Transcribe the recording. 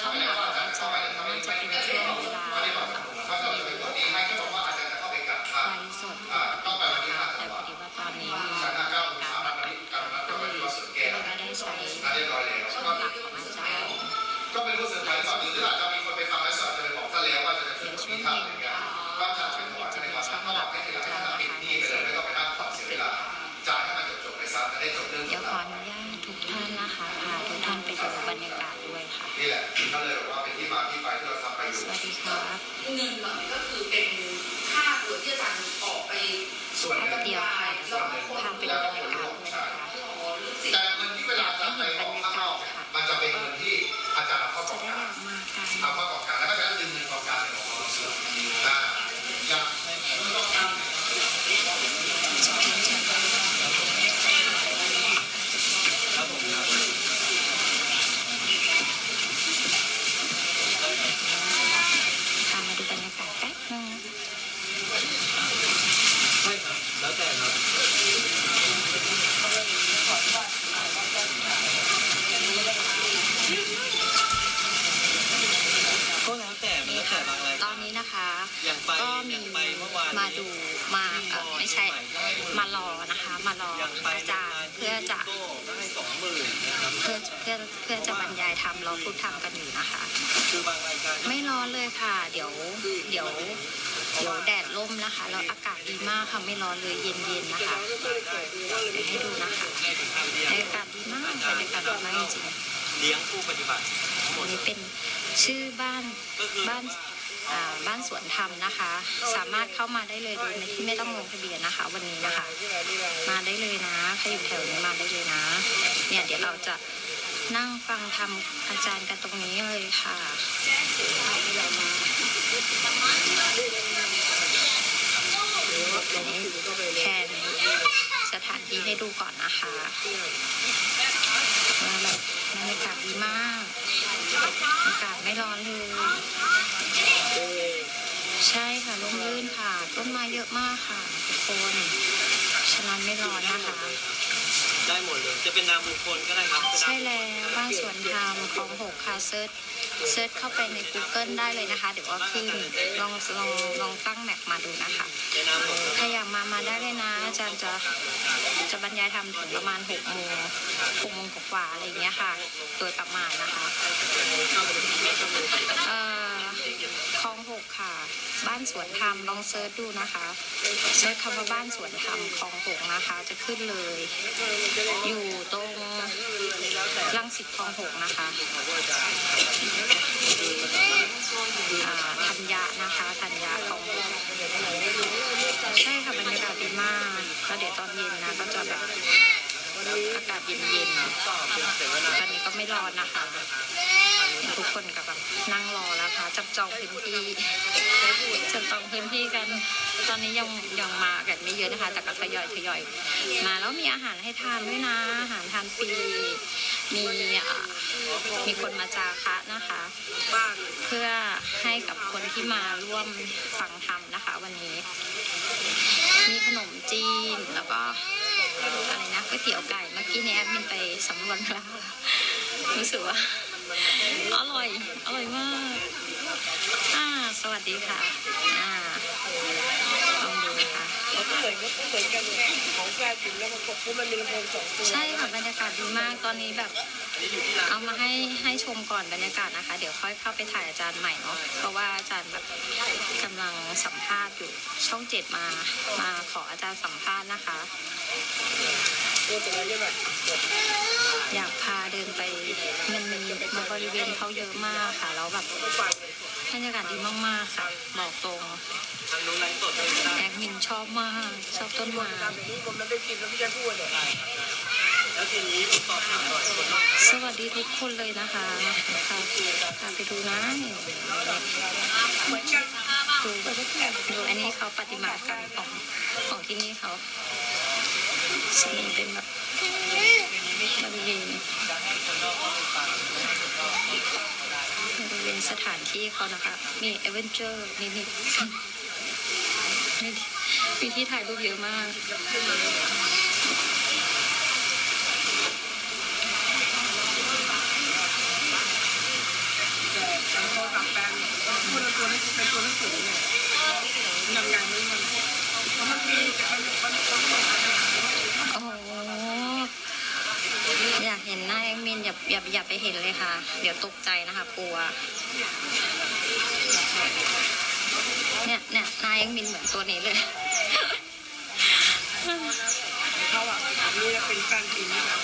ช่องทางของจอยมันจะเป็นช่วงเวลาไลฟ์สดนะคะแต่พอดีว่าตอนนี้มีการประกาศก็เลยไม่ได้ใช้ช่องหลักของอาจารย์ ก็ไม่รู้สึกใครแบบหรืออาจจะ เงินเหล่านี้ก็คือเป็นค่าตัวที่อาจารย์ออกไปส่วนหนึ่ง แล้วก็คนแล้ว อาจารย์เพื่อจะโก้ก็ให้สองหมื่นนะครับเพื่อเพื่อเพื่อจะบรรยายธรรมเราพูดธรรมกันอยู่นะคะคือบางรายการไม่ร้อนเลยค่ะ เดี๋ยวเดี๋ยวเดี๋ยวแดดร่มนะคะ แล้วอากาศดีมากค่ะไม่ร้อนเลยเย็นๆนะคะเดี๋ยวให้ดูนะคะบรรยากาศดีมากบรรยากาศดีมากจริงเลี้ยงผู้ปฏิบัติทั้งหมๆอัดนนี้เป็นชื่อบ้านก็คือบ้านอ่า บ้านสวนธรรมนะคะ สามารถเข้ามาได้เลยโดยที่ไม่ต้องลงทะเบียนนะคะ วันนี้นะคะ มาได้เลยนะใครอยู่แถวนี้มาได้เลยนะ เนี่ยเดี๋ยวเราจะนั่งฟังธรรมอาจารย์กันตรงนี้เลยค่ะอันนี้แทนสถานที่ให้ดูก่อนนะคะว่าแบบบรรยากาศดีมากอากาศไม่ร้อนเลย ใช่ค่ะร่มรื่นค่ะ ต้นไม้เยอะมากค่ะทุกคนฉะนั้นไม่ร้อนนะคะ ได้หมดเลย จะเป็นนามบุคคลก็ได้ครับใช่แล้วบ้านสวนธรรมของหกค่ะเซิร์ชเซิร์ชเข้าไปใน Google ได้เลยนะคะ เดี๋ยวว่าขึ้นลองลองลองตั้งแมปมาดูนะคะในนามของถ้าอยากมามาได้เลยนะ อาจารย์จะจะบรรยายทำถึงประมาณหกโมงหกโมงกว่าอะไรอย่างเงี้ยค่ะ โดยประมาณนะคะเอ่อคลองหก ค่ะ บ้านสวนธรรมลองเซิร์ชดูนะคะเซิร์ชคำว่าบ้านสวนธรรมคลองหกนะคะ จะขึ้นเลย อยู่ตรงรังสิตคลองหกนะคะธัญญานะคะธัญญาคลองหกใช่ค่ะบรรยากาศดีมากแล้วเดี๋ยวตอนเย็นนะก็จะแบบอากาศเย็นๆตอนนี้ก็ไม่ร้อนนะคะ ทุกคนก็แบบนั่งรอแล้วค่ะจับจองพื้นที่จับจองพื้นที่กัน ตอนนี้ยังยังมากันไม่เยอะนะคะ แต่ก็ทยอยทยอยมาแล้วมีอาหารให้ทานด้วยนะ อาหารทานฟรีมีมีคนมาจาคะนะคะ เพื่อให้กับคนที่มาร่วมฟังธรรมนะคะ วันนี้ มีขนมจีนแล้วก็อะไรนะก๋วยเตี๋ยวไก่เมื่อกี้นี่ยแอดมินไปสำรวจแล้วรู้สึกว่า อร่อย อร่อยมาก อ่า สวัสดีค่ะ อ่าลองดูนะคะ มันก็เหมือนก็เหมือนกันแค่ของแฟนถึงแล้วมันกดปุ๊บมันมีลำโพงสองตัวใช่ค่ะบรรยากาศดีมากตอนนี้แบบ เอามาให้ให้ชมก่อนบรรยากาศนะคะ เดี๋ยวค่อยเข้าไปถ่ายอาจารย์ใหม่เนาะเพราะว่าอาจารย์แบบกำลังสัมภาษณ์อยู่ช่องเจ็ดมามาขออาจารย์สัมภาษณ์นะคะ ตัวจะอะไรเนี่ยแบบอยากพาเดินไปมันมีมา บริเวณเขาเยอะมากค่ะ แล้วแบบบรรยากาศดีมากๆค่ะ บอกตรงทางนู้นไลฟ์สดไม่ได้แอดมินชอบมาก ชอบต้นไม้สวัสดีทุกคนเลยนะคะค่ะพาไปดูนะดูดูอันนี้เขาปฏิมากรรมของของที่นี่เขาจะมีเป็นแบบบริเวณ สถานที่เขานะคะ มีเอเวนเจอร์นิดๆนี่มีที่ถ่ายรูปเยอะมาก พอกับแฟนพูดแล้วตัวนี้เป็นตัวหนังสือเนี่ยทำงานนี้มันมันมีมันมันมัน โอ้โหอยากเห็นหน้าแอย่าอย่าอย่าไปเห็นเลยค่ะ เดี๋ยวตกใจนะคะกลัว เนี่ยเนี่ยนายยังมินเหมือนตัวนี้เลยเขาอะนี่เป็นการกินนี่แบบ